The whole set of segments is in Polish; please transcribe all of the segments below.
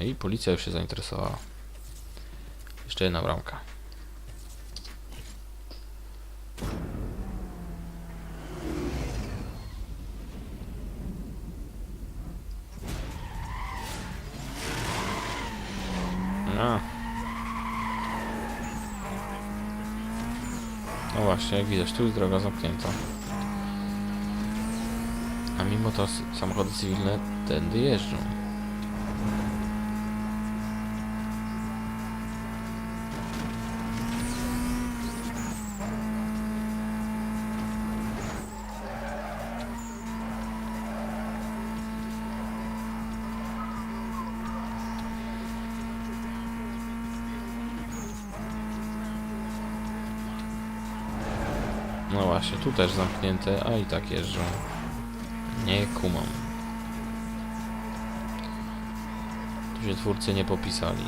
I policja już się zainteresowała. Jeszcze jedna bramka. No. No właśnie, jak widać, tu jest droga zamknięta. A mimo to samochody cywilne tędy jeżdżą. No właśnie, tu też zamknięte, a i tak jeżdżą. Nie kumam. Tu się twórcy nie popisali.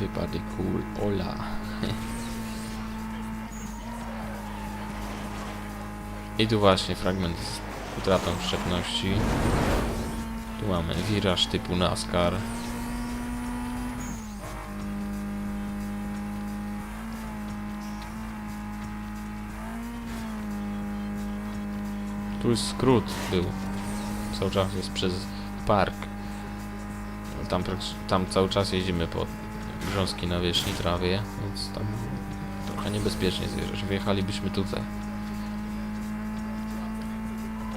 Everybody cool, hola. I tu właśnie fragment z utratą wszczepności. Tu mamy wiraż typu NASCAR. Tu jest skrót był. Cały czas jest przez park. Tam, tam cały czas jeździmy po grząskiej nawierzchni trawie, więc tam trochę niebezpiecznie zjeżdżać. Wyjechalibyśmy tutaj.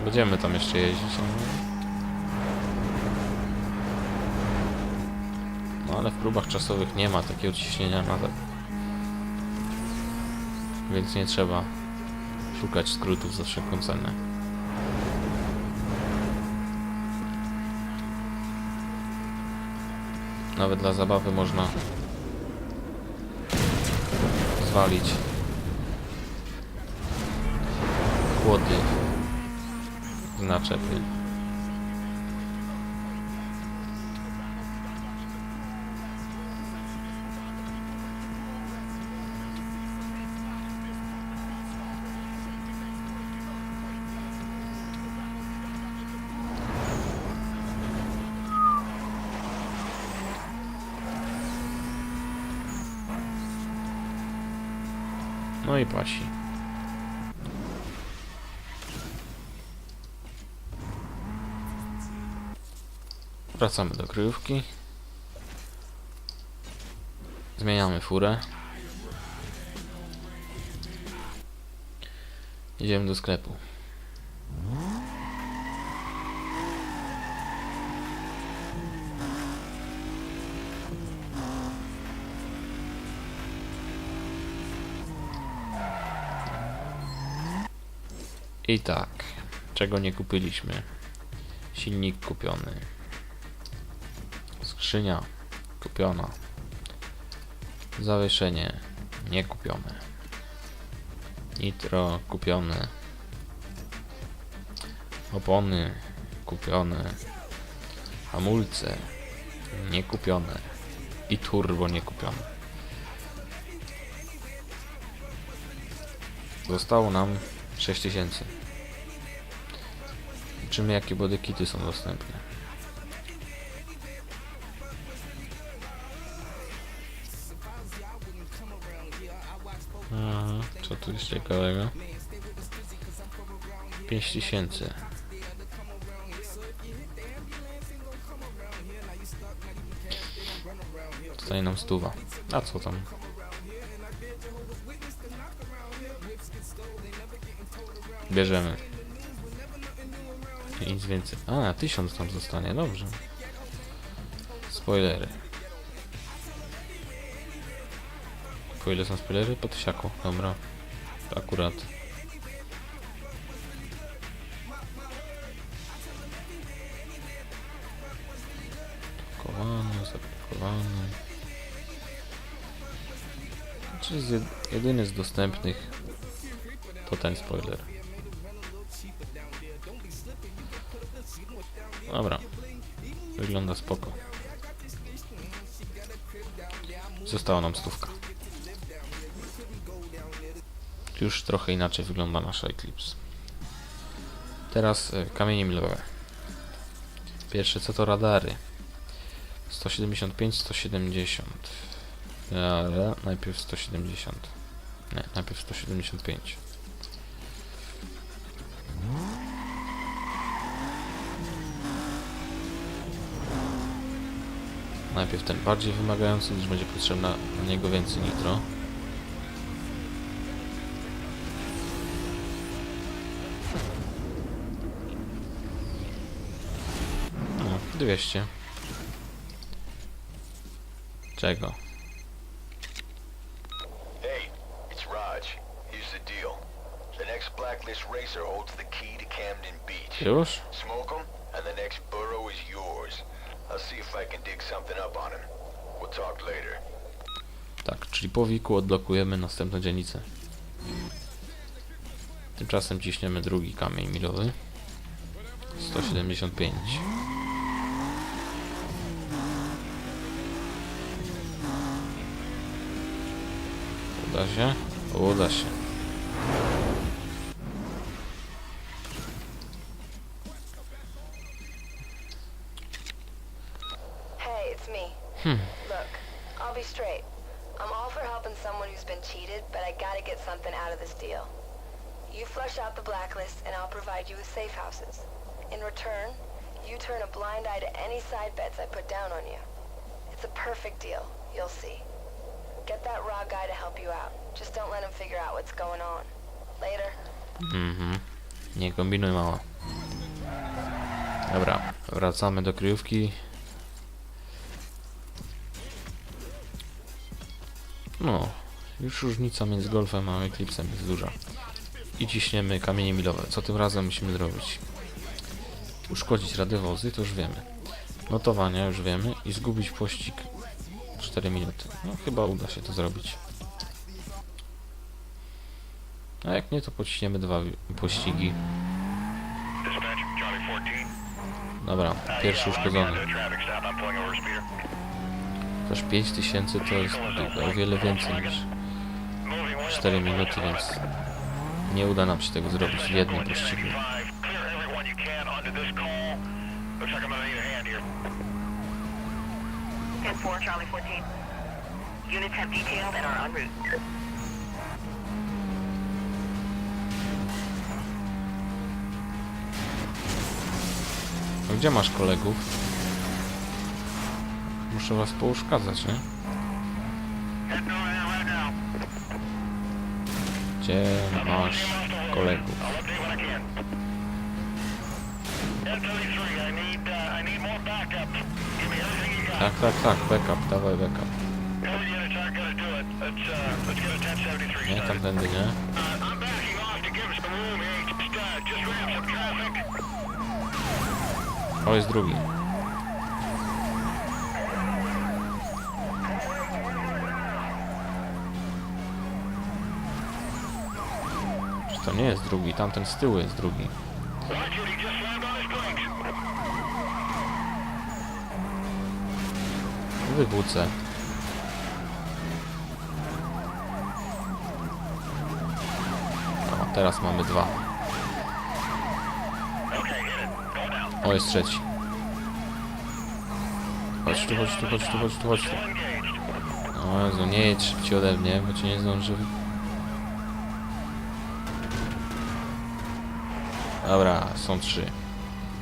Będziemy tam jeszcze jeździć. ale- No ale w próbach czasowych nie ma takiego ciśnienia nadal. Więc nie trzeba szukać skrótów za wszelką cenę. Nawet dla zabawy można zwalić kłody z No i pasi. Wracamy do kryjówki. Zmieniamy furę. Idziemy do sklepu. I tak, czego nie kupiliśmy? Silnik kupiony. Skrzynia kupiona. Zawieszenie nie kupione. Nitro kupione. Opony kupione. Hamulce nie kupione. I turbo nie kupione. Zostało nam 6000. Zobaczymy jakie bodykity są dostępne. Aha, co tu jest ciekawego? 5000. Zostaje nam stuwa. A co tam? Bierzemy. Nic więcej. A, tysiąc tam zostanie, dobrze. Spoilery. Po ile są spoilery? Po tysiaku, dobra. Akurat. Zapakowane, zapakowane. Czyli z jed jedyny z dostępnych to ten spoiler. Dobra. Wygląda spoko. Została nam stówka. Już trochę inaczej wygląda nasza Eclipse. Teraz e, kamienie milowe. Pierwsze co to radary. 175, 170. Ale najpierw 170. Nie, najpierw 175. Najpierw ten bardziej wymagający, gdyż będzie potrzebna na niego więcej nitro. No, 200. Czego? Hey, it's Raj. Here's the deal. The next Blacklist racer holds the key to Camden Beach. Już? Smoke him, and the next borough is yours. Tak, czyli po wiku odblokujemy następną dzielnicę. Tymczasem ciśniemy drugi kamień milowy. 175. Uda się? Uda się. Perfect deal. You'll see. Get that raw guy to help you out. Just don't let him figure out what's going on. Later. Mhm. Nie kombinuj mała. Dobra, wracamy do kryjówki. No, już różnica między golfem a Eclipsem jest duża. I ciśniemy kamienie milowe. Co tym razem musimy zrobić? Uszkodzić radiowozy, to już wiemy. Notowania już wiemy i zgubić pościg 4 minuty. No chyba uda się to zrobić. A jak nie, to pociśniemy dwa pościgi. Dispatch, Charlie 14. Dobra, pierwszy uszkodzony. Też 5000 to jest o wiele więcej niż 4 minuty, więc nie uda nam się tego zrobić w jednym pościgu. Gonna need a hand here. 10-4, Charlie 14. Units have detailed and are en route. No gdzie masz kolegów? Muszę was pouszkadzać, nie? Gdzie masz kolegów? Tak, tak, tak, backup, dawaj backup. Every unit's aren't gonna do it. Let's, let's get a 1073 Nie, tamtędy, nie? O, jest drugi. Czy to nie jest drugi? Tamten z tyłu jest drugi. It, he. Wywódcę. O, teraz mamy dwa. O, jest trzeci. Chodź tu, chodź tu, chodź tu, chodź tu, chodź tu. O Jezu, nie jedź szybciej ode mnie, bo cię nie zdąży. Dobra, są trzy.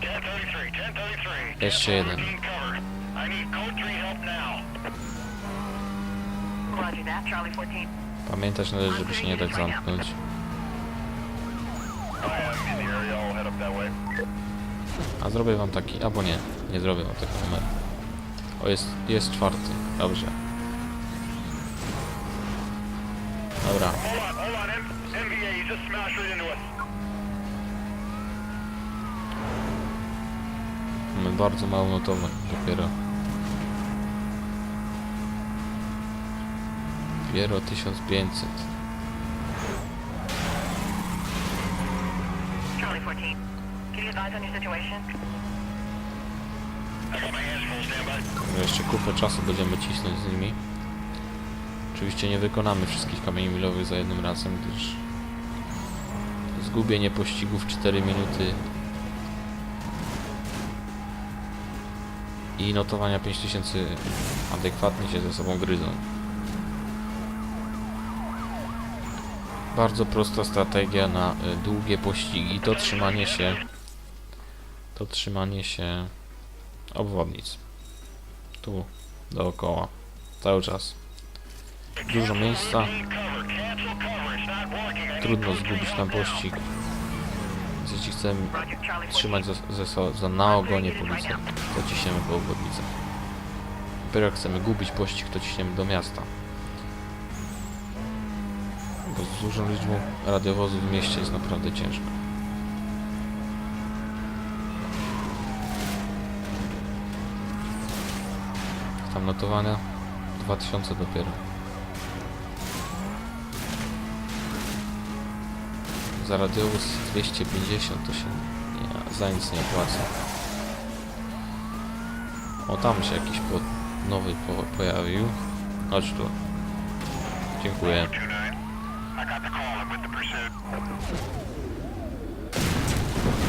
1033, 1033. Jeszcze jeden. 14 cover. I need code 3 help now. Roger that, Charlie 14. Pamiętać należy, żeby się nie dać zamknąć. A zrobię wam taki, albo nie, nie zrobię wam tego numeru. O, jest, jest czwarty, dobrze. Dobra, mamy bardzo mało notowań dopiero. Dopiero 1500. Charlie 14. Can you advise on your situation? Jeszcze kupę czasu będziemy cisnąć z nimi. Oczywiście nie wykonamy wszystkich kamieni milowych za jednym razem, gdyż zgubienie pościgów 4 minuty i notowania 5000 adekwatnie się ze sobą gryzą. Bardzo prosta strategia na y, długie pościgi to trzymanie się to trzymanie się obwodnic. Tu, dookoła. Cały czas. Dużo miejsca. Trudno zgubić na pościg. Charlie 14. trzymać za, za, za, na ogonie policję, to ciśniemy po obwodnicach. Dopiero jak chcemy gubić pościg, to ciśniemy do miasta. Bo z dużą liczbą radiowozów w mieście jest naprawdę ciężko. Tam notowania 2000 dopiero. Za radiowóz 250 to się nie, za nic nie opłaca. O, tam się jakiś po, nowy po, pojawił. Chodź tu. Dziękuję.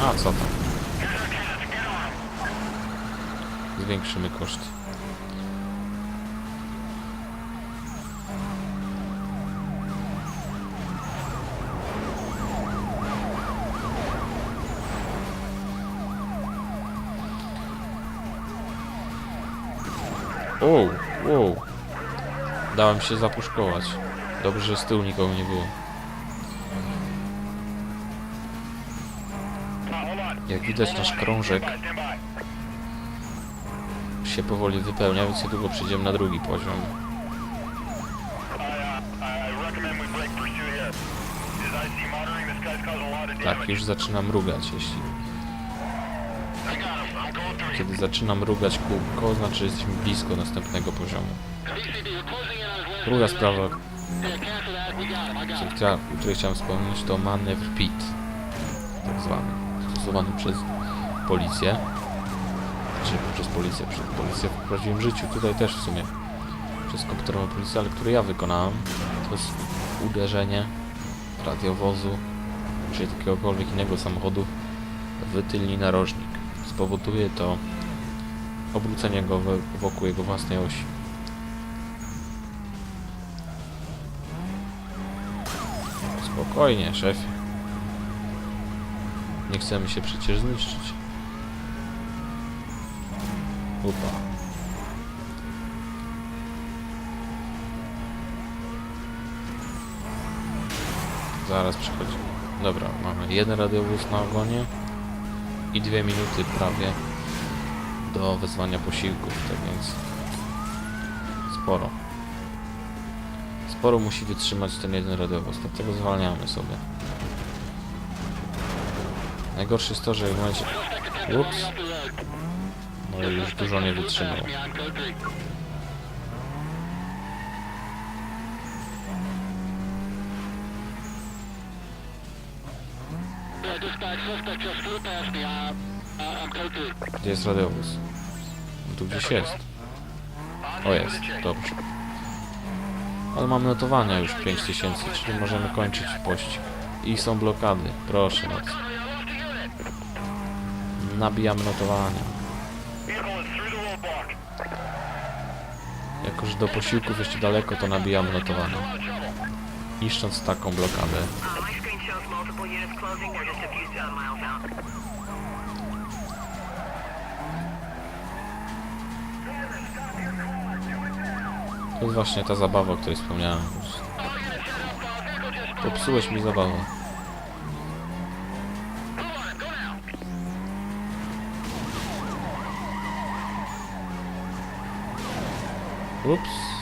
A, co tam? Zwiększymy koszty. Wow, wow. Dałem się zapuszkować. Dobrze, że z tyłu nikogo nie było. Jak widać nasz krążek się powoli wypełnia, więc niedługo przejdziemy na drugi poziom. Tak, już zaczyna mrugać, jeśli... Kiedy zaczyna mrugać kółko, znaczy, że jesteśmy blisko następnego poziomu. Druga sprawa, chcia, której chciałem wspomnieć, to manewr PIT, tak zwany, stosowany przez policję, czy przez policję, przez policję w prawdziwym życiu, tutaj też w sumie przez komputerową policję, ale który ja wykonałem, to jest uderzenie radiowozu, czy jakiegokolwiek innego samochodu w tylny narożnik. Spowoduje to obrócenie go wokół jego własnej osi. Spokojnie, szefie. Nie chcemy się przecież zniszczyć. Upa. Zaraz przychodzi. Dobra, mamy jeden radiowóz na ogonie i dwie minuty prawie do wezwania posiłków, tak więc sporo. Sporo musi wytrzymać ten jeden radiowóz, dlatego zwalniamy sobie. Najgorsze jest to, że w momencie... Ups. I już dużo nie wytrzymał. Gdzie jest radiowóz? No tu gdzieś jest. O jest, dobrze. Ale mamy notowania już 5000, czyli możemy kończyć pościg. I są blokady, proszę bardzo. Nabijamy notowania. Jako, że do posiłków jeszcze daleko, to nabijamy notowania. Niszcząc taką blokadę. To jest właśnie ta zabawa, o której wspomniałem. Popsułeś mi zabawę. Ups.